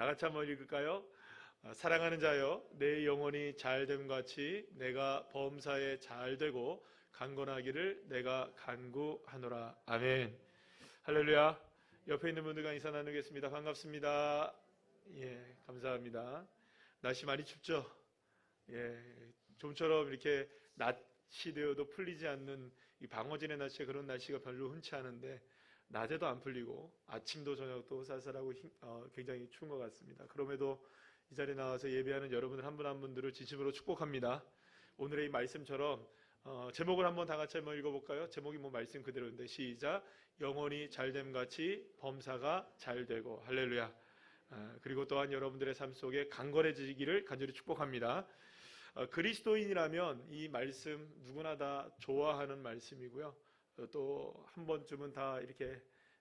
다 같이 한번 읽을까요? 아, 사랑하는 자여, 내 영혼이 잘됨 같이 내가 범사에 잘되고 강건하기를 내가 간구하노라. 아멘. 할렐루야. 옆에 있는 분들과 인사 나누겠습니다. 반갑습니다. 예, 감사합니다. 날씨 많이 춥죠? 예, 좀처럼 이렇게 낮이 되어도 풀리지 않는 이 방어진의 날씨에 그런 날씨가 별로 흔치 않은데 낮에도 안 풀리고 아침도 저녁도 쌀쌀하고 힘- 어, 굉장히 추운 것 같습니다. 그럼에도 이 자리에 나와서 예배하는 여러분들 한 분한 분들을 진심으로 축복합니다. 오늘의 이 말씀처럼 어, 제목을 한번 다 같이 한번 읽어볼까요? 제목이 뭐 말씀 그대로인데 시작 영혼이 잘됨 같이 범사가 잘 되고 할렐루야. 아, 그리고 또한 여러분들의 삶 속에 강건해지기를 간절히 축복합니다. 어, 그리스도인이라면 이 말씀 누구나 다 좋아하는 말씀이고요. 또 한 번쯤은 다 이렇게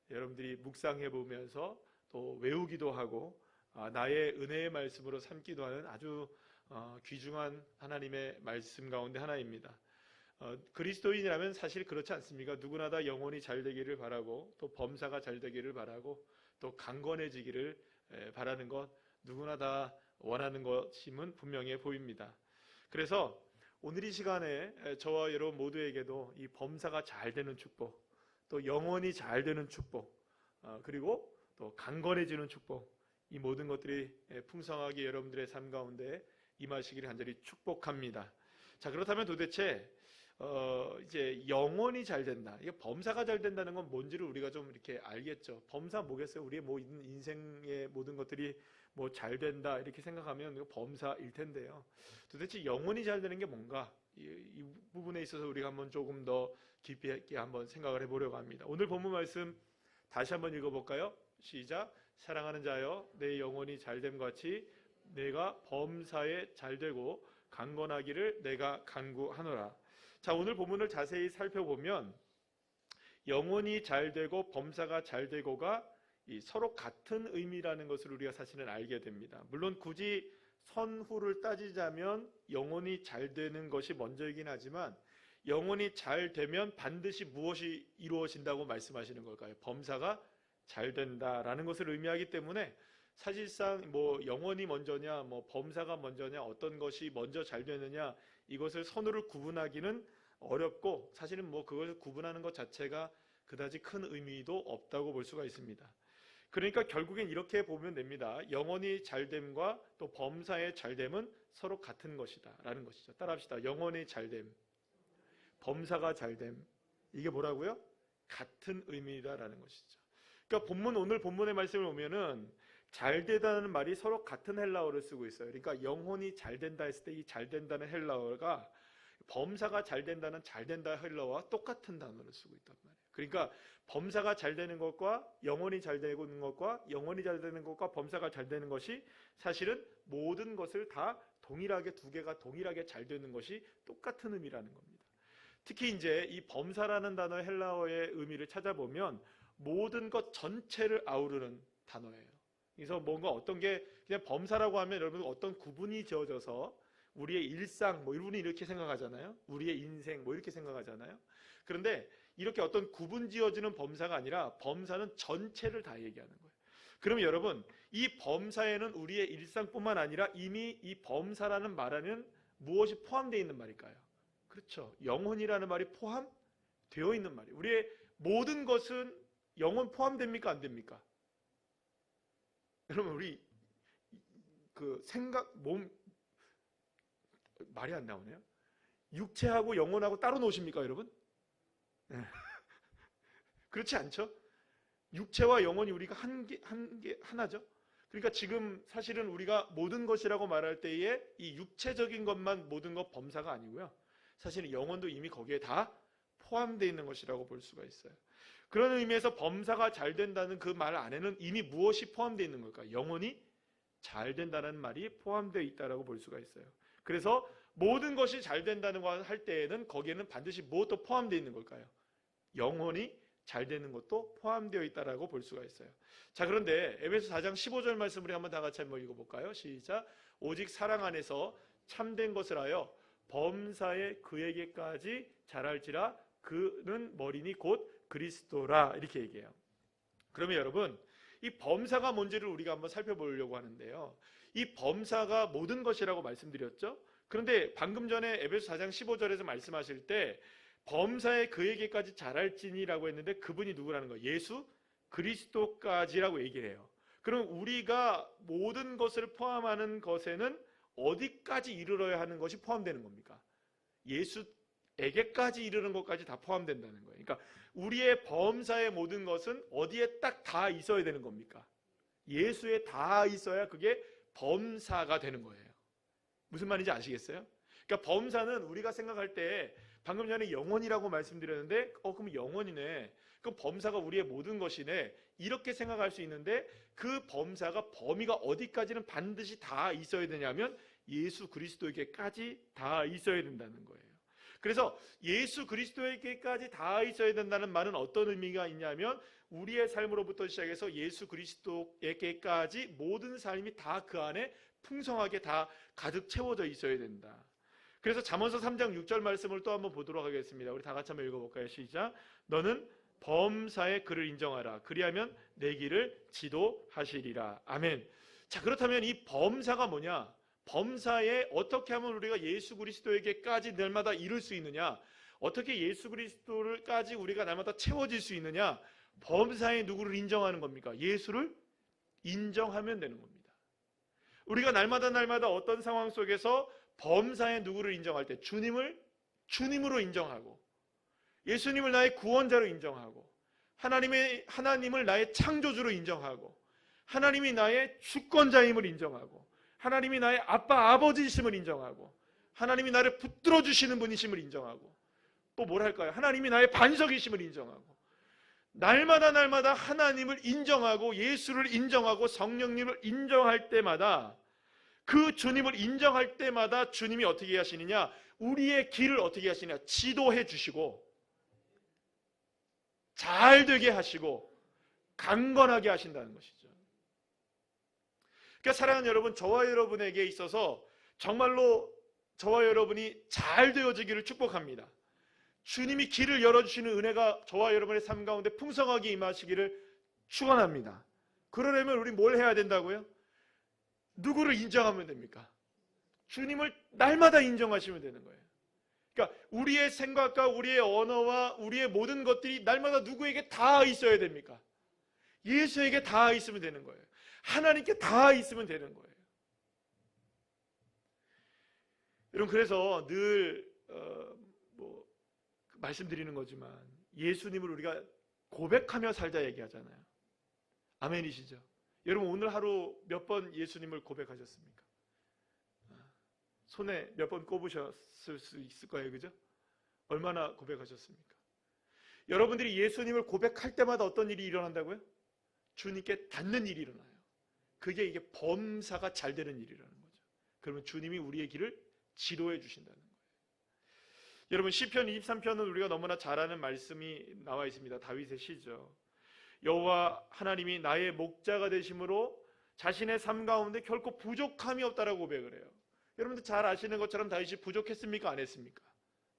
여러분들이 묵상해 보면서 또 외우기도 하고 아, 나의 은혜의 말씀으로 삼기도 하는 아주 어, 귀중한 하나님의 말씀 가운데 하나입니다. 어, 그리스도인이라면 사실 그렇지 않습니까? 누구나 다 영혼이 잘 되기를 바라고 또 범사가 잘 되기를 바라고 또 강건해지기를 에, 바라는 것 누구나 다 원하는 것임은 분명해 보입니다. 그래서 오늘 이 시간에 에, 저와 여러분 모두에게도 이 범사가 잘 되는 축복, 또 영혼이 잘 되는 축복, 어, 그리고 또 강건해지는 축복, 이 모든 것들이 에, 풍성하게 여러분들의 삶 가운데 임하시기를 간절히 축복합니다. 자 그렇다면 도대체 어, 이제 영혼이 잘 된다. 이게 범사가 잘 된다는 건 뭔지를 우리가 좀 이렇게 알겠죠. 범사 뭐겠어요? 우리의 뭐 인- 인생의 모든 것들이 뭐 잘 된다 이렇게 생각하면 범사일 텐데요. 도대체 영혼이 잘 되는 게 뭔가? 이, 이 부분에 있어서 우리가 한번 조금 더 깊이 있게 한번 생각을 해보려고 합니다. 오늘 본문 말씀 다시 한번 읽어볼까요? 시작. 사랑하는 자여, 내 영혼이 잘됨 같이 내가 범사에 잘되고 강건하기를 내가 간구하노라. 자, 오늘 본문을 자세히 살펴보면 영혼이 잘 되고 범사가 잘 되고가 이 서로 같은 의미라는 것을 우리가 사실은 알게 됩니다. 물론 굳이 선후를 따지자면 영혼이 잘 되는 것이 먼저이긴 하지만 영혼이 잘 되면 반드시 무엇이 이루어진다고 말씀하시는 걸까요? 범사가 잘 된다라는 것을 의미하기 때문에 사실상 뭐 영혼이 먼저냐, 뭐 범사가 먼저냐, 어떤 것이 먼저 잘 되느냐 이것을 선후를 구분하기는 어렵고 사실은 뭐 그것을 구분하는 것 자체가 그다지 큰 의미도 없다고 볼 수가 있습니다. 그러니까 결국엔 이렇게 보면 됩니다. 영혼이 잘됨과 또 범사의 잘됨은 서로 같은 것이다 라는 것이죠. 따라합시다. 영혼의 잘됨, 범사가 잘됨 이게 뭐라고요? 같은 의미다라는 것이죠. 그러니까 본문 오늘 본문의 말씀을 보면은 잘 되다는 말이 서로 같은 헬라어를 쓰고 있어요. 그러니까 영혼이 잘 된다 했을 때 이 잘 된다는 헬라어가 범사가 잘 된다는 잘 된다 헬라어와 똑같은 단어를 쓰고 있단 말이에요. 그러니까 범사가 잘 되는 것과 영혼이 잘 되는 것과 영혼이 잘 되는 것과 범사가 잘 되는 것이 사실은 모든 것을 다 동일하게 두 개가 동일하게 잘 되는 것이 똑같은 의미라는 겁니다. 특히 이제 이 범사라는 단어 헬라어의 의미를 찾아보면 모든 것 전체를 아우르는 단어예요. 그래서 뭔가 어떤 게 그냥 범사라고 하면 여러분 어떤 구분이 지어져서 우리의 일상 뭐 이분이 이렇게 생각하잖아요. 우리의 인생 뭐 이렇게 생각하잖아요. 그런데 이렇게 어떤 구분 지어지는 범사가 아니라 범사는 전체를 다 얘기하는 거예요. 그러면 여러분 이 범사에는 우리의 일상뿐만 아니라 이미 이 범사라는 말에는 무엇이 포함되어 있는 말일까요? 그렇죠. 영혼이라는 말이 포함되어 있는 말이에요. 우리의 모든 것은 영혼 포함됩니까 안 됩니까? 여러분 우리 그 생각 몸 말이 안 나오네요. 육체하고 영혼하고 따로 놓으십니까, 여러분? 네. 그렇지 않죠? 육체와 영혼이 우리가 한 개, 한 개, 하나죠? 그러니까 지금 사실은 우리가 모든 것이라고 말할 때에 이 육체적인 것만 모든 것 범사가 아니고요. 사실은 영혼도 이미 거기에 다 포함되어 있는 것이라고 볼 수가 있어요. 그런 의미에서 범사가 잘 된다는 그 말 안에는 이미 무엇이 포함되어 있는 걸까? 영혼이 잘 된다는 말이 포함되어 있다라고 볼 수가 있어요. 그래서 모든 것이 잘 된다는 걸 할 때에는 거기에는 반드시 무엇도 포함되어 있는 걸까요? 영혼이 잘 되는 것도 포함되어 있다라고 볼 수가 있어요. 자, 그런데 에베소 4장 15절 말씀을 한번 다 같이 한번 읽어 볼까요? 시작. 오직 사랑 안에서 참된 것을 하여 범사에 그에게까지 자랄지라 그는 머리니 곧 그리스도라 이렇게 얘기해요. 그러면 여러분 이 범사가 뭔지를 우리가 한번 살펴보려고 하는데요. 이 범사가 모든 것이라고 말씀드렸죠. 그런데 방금 전에 에베소 4장 15절에서 말씀하실 때 범사에 그에게까지 잘할지니라고 했는데 그분이 누구라는 거예요? 예수 그리스도까지라고 얘기를 해요. 그럼 우리가 모든 것을 포함하는 것에는 어디까지 이르러야 하는 것이 포함되는 겁니까? 예수에게까지 이르는 것까지 다 포함된다는 거예요. 그러니까 우리의 범사의 모든 것은 어디에 딱 다 있어야 되는 겁니까? 예수에 다 있어야 그게 범사가 되는 거예요. 무슨 말인지 아시겠어요? 그러니까 범사는 우리가 생각할 때 방금 전에 영혼이라고 말씀드렸는데 어 그럼 영혼이네. 그 범사가 우리의 모든 것이네. 이렇게 생각할 수 있는데 그 범사가 범위가 어디까지는 반드시 다 있어야 되냐면 예수 그리스도에게까지 다 있어야 된다는 거예요. 그래서 예수 그리스도에게까지 다 있어야 된다는 말은 어떤 의미가 있냐면 우리의 삶으로부터 시작해서 예수 그리스도에게까지 모든 삶이 다 그 안에 풍성하게 다 가득 채워져 있어야 된다. 그래서 잠언서 3장 6절 말씀을 또 한번 보도록 하겠습니다. 우리 다 같이 한번 읽어볼까요? 시작. 너는 범사의 그를 인정하라. 그리하면 내 길을 지도하시리라. 아멘. 자 그렇다면 이 범사가 뭐냐? 범사에 어떻게 하면 우리가 예수 그리스도에게까지 날마다 이룰 수 있느냐? 어떻게 예수 그리스도를까지 우리가 날마다 채워질 수 있느냐? 범사에 누구를 인정하는 겁니까? 예수를 인정하면 되는 겁니다. 우리가 날마다 날마다 어떤 상황 속에서 범사에 누구를 인정할 때 주님을 주님으로 인정하고 예수님을 나의 구원자로 인정하고 하나님의 하나님을 나의 창조주로 인정하고 하나님이 나의 주권자임을 인정하고 하나님이 나의 아빠 아버지이심을 인정하고 하나님이 나를 붙들어 주시는 분이심을 인정하고 또 뭘 할까요? 하나님이 나의 반석이심을 인정하고 날마다 날마다 하나님을 인정하고 예수를 인정하고 성령님을 인정할 때마다 그 주님을 인정할 때마다 주님이 어떻게 하시느냐? 우리의 길을 어떻게 하시냐? 지도해 주시고 잘 되게 하시고 강건하게 하신다는 것이죠. 그러니까 사랑하는 여러분, 저와 여러분에게 있어서 정말로 저와 여러분이 잘 되어지기를 축복합니다. 주님이 길을 열어주시는 은혜가 저와 여러분의 삶 가운데 풍성하게 임하시기를 축원합니다. 그러려면 우리 뭘 해야 된다고요? 누구를 인정하면 됩니까? 주님을 날마다 인정하시면 되는 거예요. 그러니까 우리의 생각과 우리의 언어와 우리의 모든 것들이 날마다 누구에게 다 있어야 됩니까? 예수에게 다 있으면 되는 거예요. 하나님께 다 있으면 되는 거예요. 여러분 그래서 늘 어, 뭐, 말씀드리는 거지만 예수님을 우리가 고백하며 살자 얘기하잖아요. 아멘이시죠? 여러분 오늘 하루 몇 번 예수님을 고백하셨습니까? 손에 몇 번 꼽으셨을 수 있을 거예요, 그죠? 얼마나 고백하셨습니까? 여러분들이 예수님을 고백할 때마다 어떤 일이 일어난다고요? 주님께 닿는 일이 일어나요. 그게 이게 범사가 잘 되는 일이라는 거죠. 그러면 주님이 우리의 길을 지도해 주신다는 거예요. 여러분 시편 23편은 우리가 너무나 잘 아는 말씀이 나와 있습니다. 다윗의 시죠. 여호와 하나님이 나의 목자가 되심으로 자신의 삶 가운데 결코 부족함이 없다라고 고백을 해요. 여러분들 잘 아시는 것처럼 다윗이 부족했습니까? 안 했습니까?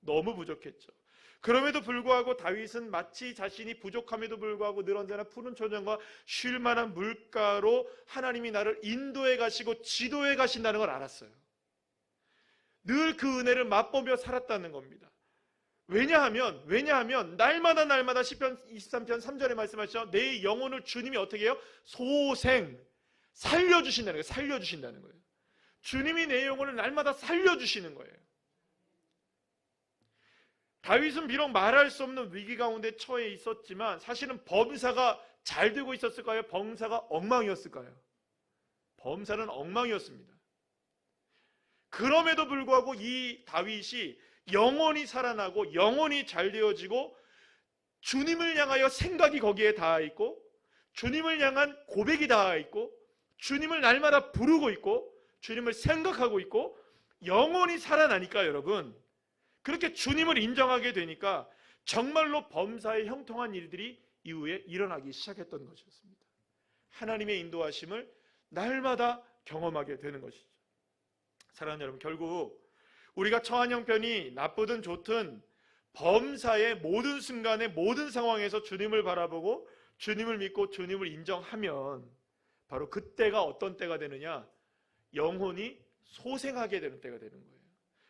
너무 부족했죠. 그럼에도 불구하고 다윗은 마치 자신이 부족함에도 불구하고 늘 언제나 푸른 초장과 쉴 만한 물가로 하나님이 나를 인도해 가시고 지도해 가신다는 걸 알았어요. 늘 그 은혜를 맛보며 살았다는 겁니다. 왜냐하면 왜냐하면 날마다 날마다 시편 23편 3절에 말씀하시죠. 내 영혼을 주님이 어떻게 해요? 소생 살려 주신다는 거예요. 살려 주신다는 거예요. 주님이 내 영혼을 날마다 살려 주시는 거예요. 다윗은 비록 말할 수 없는 위기 가운데 처해 있었지만 사실은 범사가 잘 되고 있었을까요? 범사가 엉망이었을까요? 범사는 엉망이었습니다. 그럼에도 불구하고 이 다윗이 영원히 살아나고 영원히 잘 되어지고 주님을 향하여 생각이 거기에 닿아 있고 주님을 향한 고백이 닿아 있고 주님을 날마다 부르고 있고 주님을 생각하고 있고 영원히 살아나니까 여러분 그렇게 주님을 인정하게 되니까 정말로 범사에 형통한 일들이 이후에 일어나기 시작했던 것이었습니다. 하나님의 인도하심을 날마다 경험하게 되는 것이죠. 사랑하는 여러분 결국 우리가 처한 형편이 나쁘든 좋든 범사의 모든 순간에 모든 상황에서 주님을 바라보고 주님을 믿고 주님을 인정하면 바로 그때가 어떤 때가 되느냐? 영혼이 소생하게 되는 때가 되는 거예요.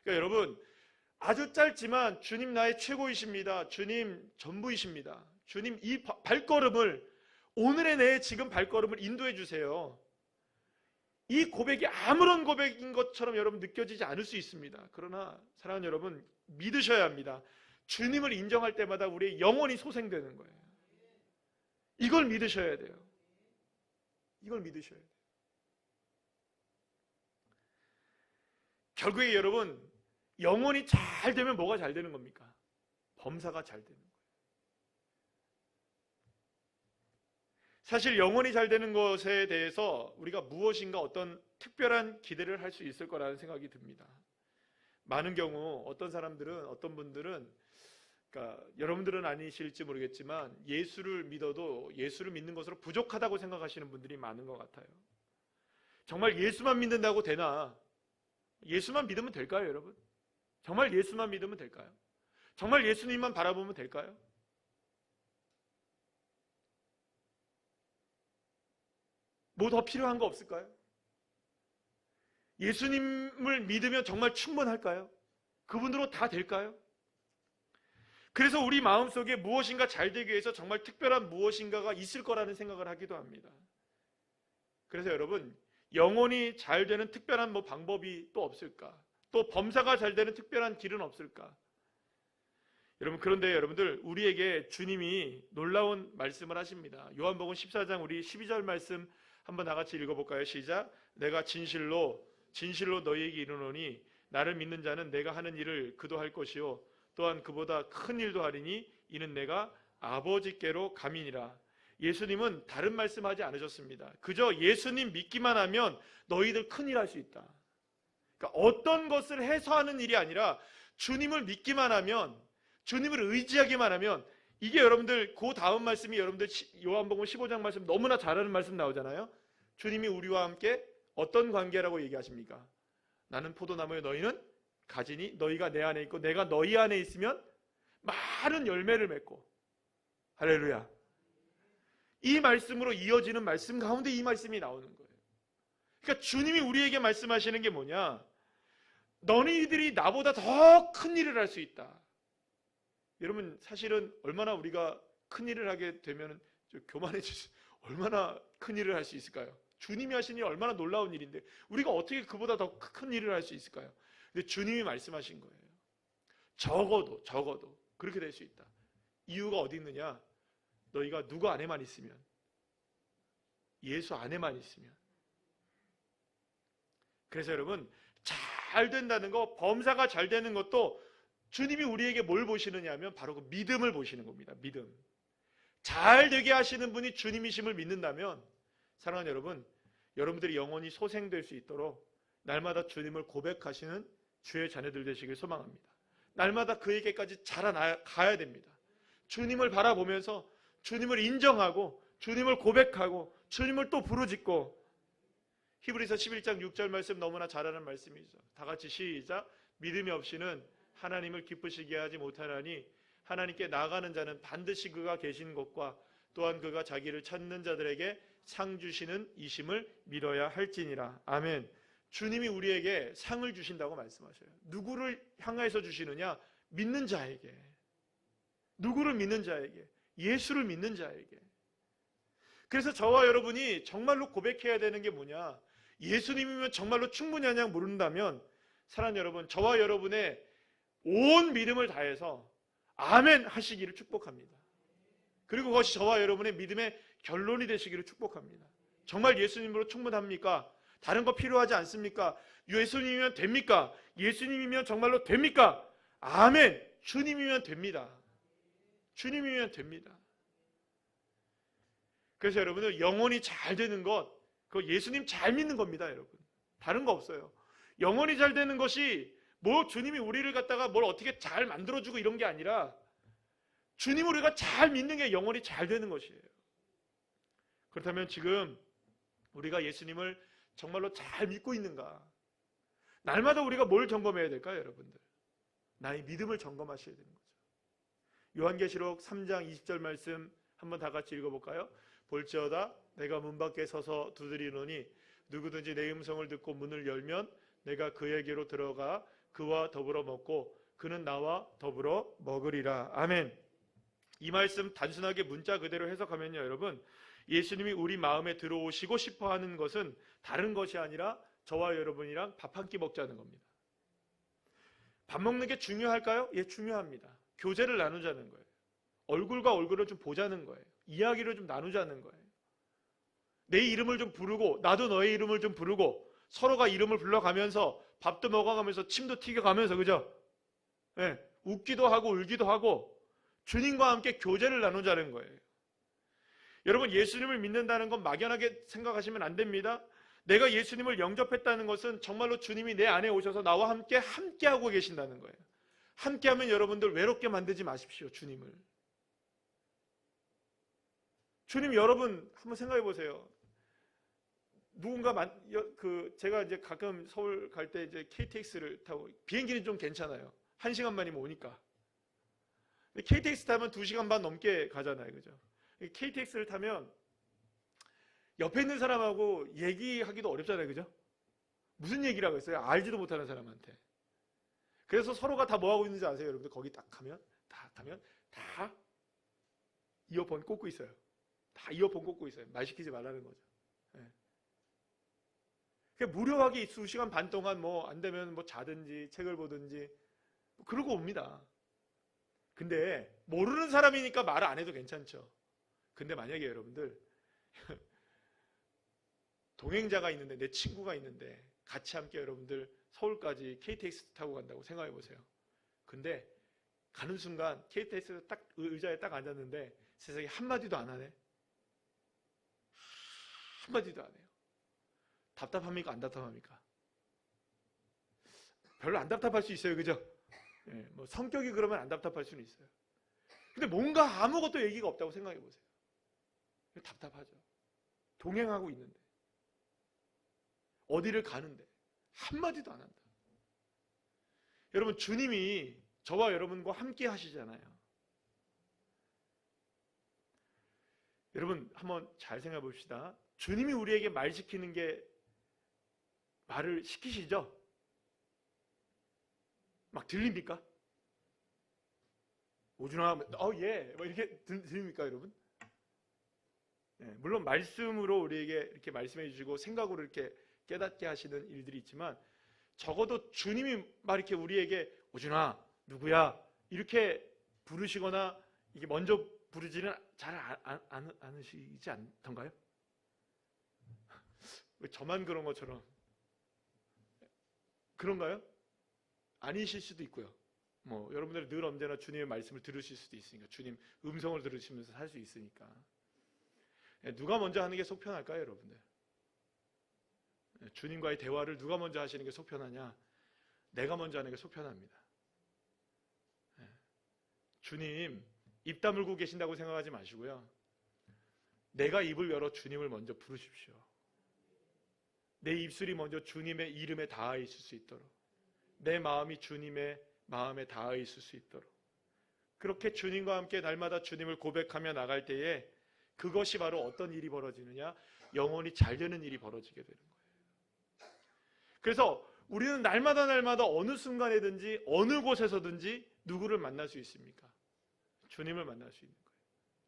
그러니까 여러분 아주 짧지만 주님 나의 최고이십니다. 주님 전부이십니다. 주님 이 바- 발걸음을 오늘의 내 지금 발걸음을 인도해 주세요. 이 고백이 아무런 고백인 것처럼 여러분 느껴지지 않을 수 있습니다. 그러나 사랑하는 여러분 믿으셔야 합니다. 주님을 인정할 때마다 우리의 영혼이 소생되는 거예요. 이걸 믿으셔야 돼요. 이걸 믿으셔야 돼요. 결국에 여러분 영혼이 잘 되면 뭐가 잘 되는 겁니까? 범사가 잘 되는 거예요. 사실 영혼이 잘 되는 것에 대해서 우리가 무엇인가 어떤 특별한 기대를 할 수 있을 거라는 생각이 듭니다. 많은 경우 어떤 사람들은 어떤 분들은 그러니까 여러분들은 아니실지 모르겠지만 예수를 믿어도 예수를 믿는 것으로 부족하다고 생각하시는 분들이 많은 것 같아요. 정말 예수만 믿는다고 되나? 예수만 믿으면 될까요, 여러분? 정말 예수만 믿으면 될까요? 정말 예수님만 바라보면 될까요? 뭐 더 필요한 거 없을까요? 예수님을 믿으면 정말 충분할까요? 그분으로 다 될까요? 그래서 우리 마음속에 무엇인가 잘 되기 위해서 정말 특별한 무엇인가가 있을 거라는 생각을 하기도 합니다. 그래서 여러분, 영혼이 잘 되는 특별한 뭐 방법이 또 없을까? 또 범사가 잘 되는 특별한 길은 없을까? 여러분 그런데 여러분들 우리에게 주님이 놀라운 말씀을 하십니다. 요한복음 14장 우리 12절 말씀 한번 다 같이 읽어볼까요? 시작. 내가 진실로 진실로 너희에게 이르노니 나를 믿는 자는 내가 하는 일을 그도 할 것이요 또한 그보다 큰 일도 하리니 이는 내가 아버지께로 감이니라. 예수님은 다른 말씀하지 않으셨습니다. 그저 예수님 믿기만 하면 너희들 큰일 할 수 있다. 그러니까 어떤 것을 해서 하는 일이 아니라 주님을 믿기만 하면 주님을 의지하기만 하면 이게 여러분들 그 다음 말씀이 여러분들 시- 요한복음 15장 말씀 너무나 잘 아는 말씀 나오잖아요. 주님이 우리와 함께 어떤 관계라고 얘기하십니까? 나는 포도나무에 너희는 가지니 너희가 내 안에 있고 내가 너희 안에 있으면 많은 열매를 맺고 할렐루야. 이 말씀으로 이어지는 말씀 가운데 이 말씀이 나오는 거예요. 그러니까 주님이 우리에게 말씀하시는 게 뭐냐? 너희들이 나보다 더 큰 일을 할 수 있다. 여러분 사실은 얼마나 우리가 큰 일을 하게 되면 교만해지지 얼마나 큰 일을 할 수 있을까요? 주님이 하신 일이 얼마나 놀라운 일인데 우리가 어떻게 그보다 더 큰 일을 할 수 있을까요? 근데 주님이 말씀하신 거예요. 적어도 적어도 그렇게 될 수 있다. 이유가 어디 있느냐? 너희가 누구 안에만 있으면 예수 안에만 있으면 그래서 여러분 잘 된다는 거 범사가 잘 되는 것도 주님이 우리에게 뭘 보시느냐면 바로 그 믿음을 보시는 겁니다. 믿음. 잘 되게 하시는 분이 주님이심을 믿는다면 사랑하는 여러분, 여러분들이 영원히 소생될 수 있도록 날마다 주님을 고백하시는 주의 자녀들 되시길 소망합니다. 날마다 그에게까지 자라가야 됩니다. 주님을 바라보면서 주님을 인정하고 주님을 고백하고 주님을 또 부르짖고 히브리서 11장 6절 말씀 너무나 잘 아는 말씀이죠. 다 같이 시작. 믿음이 없이는 하나님을 기쁘시게 하지 못하나니 하나님께 나가는 자는 반드시 그가 계신 것과 또한 그가 자기를 찾는 자들에게 상 주시는 이심을 믿어야 할지니라. 아멘. 주님이 우리에게 상을 주신다고 말씀하셔요. 누구를 향해서 주시느냐? 믿는 자에게. 누구를 믿는 자에게. 예수를 믿는 자에게. 그래서 저와 여러분이 정말로 고백해야 되는 게 뭐냐? 예수님이면 정말로 충분히 하냐 모른다면 사랑 여러분, 저와 여러분의 온 믿음을 다해서 아멘 하시기를 축복합니다. 그리고 그것이 저와 여러분의 믿음의 결론이 되시기를 축복합니다. 정말 예수님으로 충분합니까? 다른 거 필요하지 않습니까? 예수님이면 됩니까? 예수님이면 정말로 됩니까? 아멘! 주님이면 됩니다. 주님이면 됩니다. 그래서 여러분들 영혼이 잘 되는 것, 그 예수님 잘 믿는 겁니다, 여러분. 다른 거 없어요. 영혼이 잘 되는 것이 뭐 주님이 우리를 갖다가 뭘 어떻게 잘 만들어주고 이런 게 아니라 주님 우리가 잘 믿는 게 영혼이 잘 되는 것이에요. 그렇다면 지금 우리가 예수님을 정말로 잘 믿고 있는가? 날마다 우리가 뭘 점검해야 될까요, 여러분들? 나의 믿음을 점검하셔야 되는 거죠. 요한계시록 3장 20절 말씀 한번 다 같이 읽어볼까요? 볼지어다 내가 문 밖에 서서 두드리노니 누구든지 내 음성을 듣고 문을 열면 내가 그에게로 들어가 그와 더불어 먹고 그는 나와 더불어 먹으리라. 아멘. 이 말씀 단순하게 문자 그대로 해석하면요, 여러분. 예수님이 우리 마음에 들어오시고 싶어 하는 것은 다른 것이 아니라 저와 여러분이랑 밥 한 끼 먹자는 겁니다. 밥 먹는 게 중요할까요? 예, 중요합니다. 교제를 나누자는 거예요. 얼굴과 얼굴을 좀 보자는 거예요. 이야기를 좀 나누자는 거예요. 내 이름을 좀 부르고 나도 너의 이름을 좀 부르고 서로가 이름을 불러가면서 밥도 먹어가면서 침도 튀겨가면서 그죠? 예, 웃기도 하고 울기도 하고 주님과 함께 교제를 나누자는 거예요. 여러분 예수님을 믿는다는 건 막연하게 생각하시면 안 됩니다. 내가 예수님을 영접했다는 것은 정말로 주님이 내 안에 오셔서 나와 함께 함께 하고 계신다는 거예요. 함께하면 여러분들 외롭게 만들지 마십시오. 주님을. 주님 여러분 한번 생각해 보세요. 누군가 만, 여- 그 제가 이제 가끔 서울 갈 때 이제 KTX를 타고 비행기는 좀 괜찮아요. 한 시간 만이면 오니까. KTX 타면 두 시간 반 넘게 가잖아요, 그죠? KTX를 타면 옆에 있는 사람하고 얘기하기도 어렵잖아요, 그죠? 무슨 얘기를 하고 있어요? 알지도 못하는 사람한테. 그래서 서로가 다 뭐 하고 있는지 아세요, 여러분들? 거기 딱 가면 다 가면 다 이어폰 꽂고 있어요. 다 이어폰 꽂고 있어요. 말 시키지 말라는 거죠. 예. 무료하게 두 시간 반 동안 뭐 안 되면 뭐 자든지 책을 보든지 뭐 그러고 옵니다. 근데 모르는 사람이니까 말을 안 해도 괜찮죠. 근데 만약에 여러분들 동행자가 있는데 내 친구가 있는데 같이 함께 여러분들 서울까지 KTX 타고 간다고 생각해 보세요. 근데 가는 순간 KTX 딱 의자에 딱 앉았는데 세상에 한마디도 안 하네. 한마디도 안 해요. 답답합니까? 안 답답합니까? 별로 안 답답할 수 있어요. 그죠? 예, 뭐 성격이 그러면 안 답답할 수는 있어요. 근데 뭔가 아무것도 얘기가 없다고 생각해 보세요. 답답하죠. 동행하고 있는데. 어디를 가는데. 한마디도 안 한다. 여러분, 주님이 저와 여러분과 함께 하시잖아요. 여러분, 한번 잘 생각해 봅시다. 주님이 우리에게 말 시키는 게 말을 시키시죠? 막 들립니까? 오준아, 어, 예. 뭐 이렇게 들, 들립니까, 여러분? 예, 물론 말씀으로 우리에게 이렇게 말씀해 주시고 생각으로 이렇게 깨닫게 하시는 일들이 있지만 적어도 주님이 막 이렇게 우리에게 오준아, 누구야? 이렇게 부르시거나 이게 먼저 부르지는 잘 않으시지 않던가요? 왜 저만 그런 것처럼 그런가요? 아니실 수도 있고요. 뭐 여러분들 늘 언제나 주님의 말씀을 들으실 수도 있으니까 주님 음성을 들으시면서 살 수 있으니까 예, 누가 먼저 하는 게 속편할까요, 여러분들? 예, 주님과의 대화를 누가 먼저 하시는 게 속편하냐? 내가 먼저 하는 게 속편합니다. 예, 주님 입 다물고 계신다고 생각하지 마시고요. 내가 입을 열어 주님을 먼저 부르십시오. 내 입술이 먼저 주님의 이름에 닿아 있을 수 있도록 내 마음이 주님의 마음에 닿아 있을 수 있도록 그렇게 주님과 함께 날마다 주님을 고백하며 나갈 때에 그것이 바로 어떤 일이 벌어지느냐 영혼이 잘 되는 일이 벌어지게 되는 거예요. 그래서 우리는 날마다 날마다 어느 순간에든지 어느 곳에서든지 누구를 만날 수 있습니까? 주님을 만날 수 있는 거예요.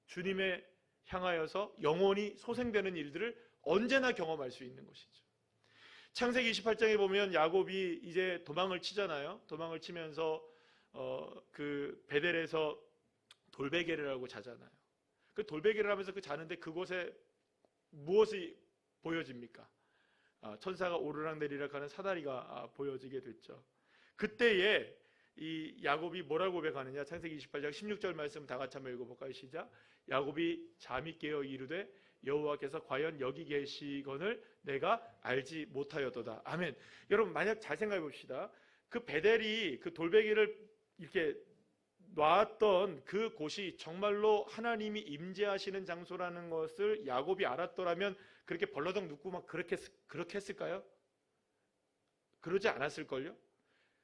주님의 향하여서 영혼이 소생되는 일들을 언제나 경험할 수 있는 것이죠. 창세기 28장에 보면 야곱이 이제 도망을 치잖아요. 도망을 치면서 어, 그 베델에서 돌베개를 하고 자잖아요. 그 돌베개를 하면서 그 자는데 그곳에 무엇이 보여집니까? 아, 천사가 오르락 내리락 하는 사다리가 아, 보여지게 됐죠. 그때에 이 야곱이 뭐라고 고백하느냐? 창세기 28장 16절 말씀 다 같이 한번 읽어볼까요? 시작. 야곱이 잠이 깨어 이르되 여호와께서 과연 여기 계시건을 내가 알지 못하였도다. 아멘. 여러분 만약 잘 생각해 봅시다. 그 베델이 그 돌베개를 이렇게 놨던 그 곳이 정말로 하나님이 임재하시는 장소라는 것을 야곱이 알았더라면 그렇게 벌러덩 눕고 막 그렇게 그렇게 했을까요? 그러지 않았을 걸요?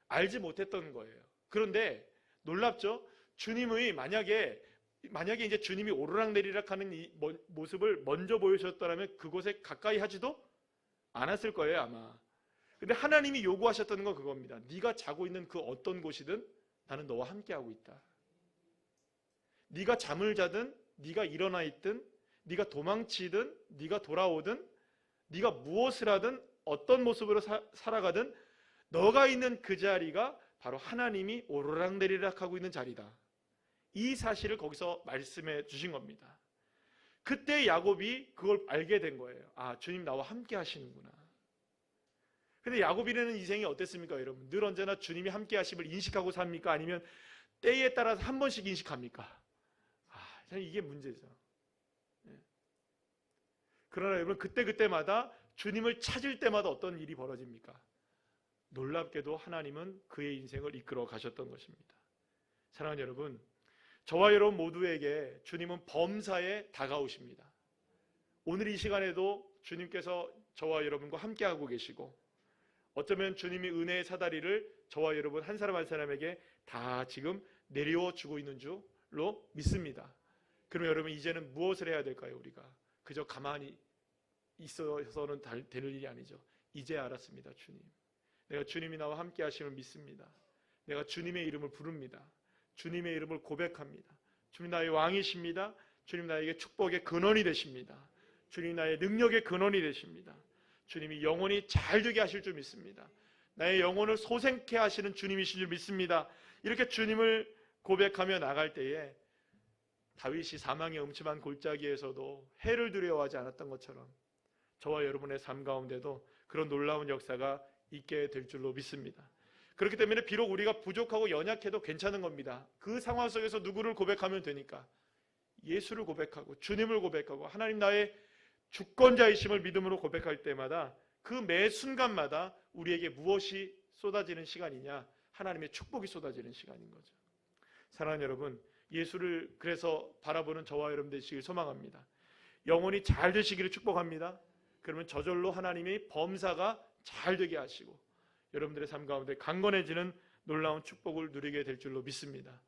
알지 못했던 거예요. 그런데 놀랍죠? 주님의 만약에 만약에 이제 주님이 오르락내리락 하는 이 모- 모습을 먼저 보여주셨더라면 그곳에 가까이 하지도 않았을 거예요, 아마. 근데 하나님이 요구하셨던 건 그겁니다. 네가 자고 있는 그 어떤 곳이든 나는 너와 함께 하고 있다. 네가 잠을 자든 네가 일어나 있든 네가 도망치든 네가 돌아오든 네가 무엇을 하든 어떤 모습으로 사- 살아가든 너가 있는 그 자리가 바로 하나님이 오르락내리락 하고 있는 자리다. 이 사실을 거기서 말씀해 주신 겁니다. 그때 야곱이 그걸 알게 된 거예요. 아, 주님 나와 함께 하시는구나. 근데 야곱이라는 인생이 어땠습니까, 여러분? 늘 언제나 주님이 함께 하심을 인식하고 삽니까? 아니면 때에 따라서 한 번씩 인식합니까? 아, 참 이게 문제죠. 예. 그러나 여러분 그때그때마다 주님을 찾을 때마다 어떤 일이 벌어집니까? 놀랍게도 하나님은 그의 인생을 이끌어 가셨던 것입니다. 사랑하는 여러분, 저와 여러분 모두에게 주님은 범사에 다가오십니다. 오늘 이 시간에도 주님께서 저와 여러분과 함께하고 계시고 어쩌면 주님이 은혜의 사다리를 저와 여러분 한 사람 한 사람에게 다 지금 내려워 주고 있는 줄로 믿습니다. 그러면 여러분 이제는 무엇을 해야 될까요? 우리가 그저 가만히 있어서는 달- 되는 일이 아니죠. 이제 알았습니다, 주님. 내가 주님이 나와 함께 하심을 믿습니다. 내가 주님의 이름을 부릅니다. 주님의 이름을 고백합니다. 주님 나의 왕이십니다. 주님 나에게 축복의 근원이 되십니다. 주님 나의 능력의 근원이 되십니다. 주님이 영원히 잘 되게 하실 줄 믿습니다. 나의 영혼을 소생케 하시는 주님이신 줄 믿습니다. 이렇게 주님을 고백하며 나갈 때에 다윗이 사망의 음침한 골짜기에서도 해를 두려워하지 않았던 것처럼 저와 여러분의 삶 가운데도 그런 놀라운 역사가 있게 될 줄로 믿습니다. 그렇기 때문에 비록 우리가 부족하고 연약해도 괜찮은 겁니다. 그 상황 속에서 누구를 고백하면 되니까 예수를 고백하고 주님을 고백하고 하나님 나의 주권자이심을 믿음으로 고백할 때마다 그 매 순간마다 우리에게 무엇이 쏟아지는 시간이냐? 하나님의 축복이 쏟아지는 시간인 거죠. 사랑하는 여러분, 예수를 그래서 바라보는 저와 여러분 되시길 소망합니다. 영혼이 잘 되시기를 축복합니다. 그러면 저절로 하나님의 범사가 잘 되게 하시고 여러분들의 삶 가운데 강건해지는 놀라운 축복을 누리게 될 줄로 믿습니다.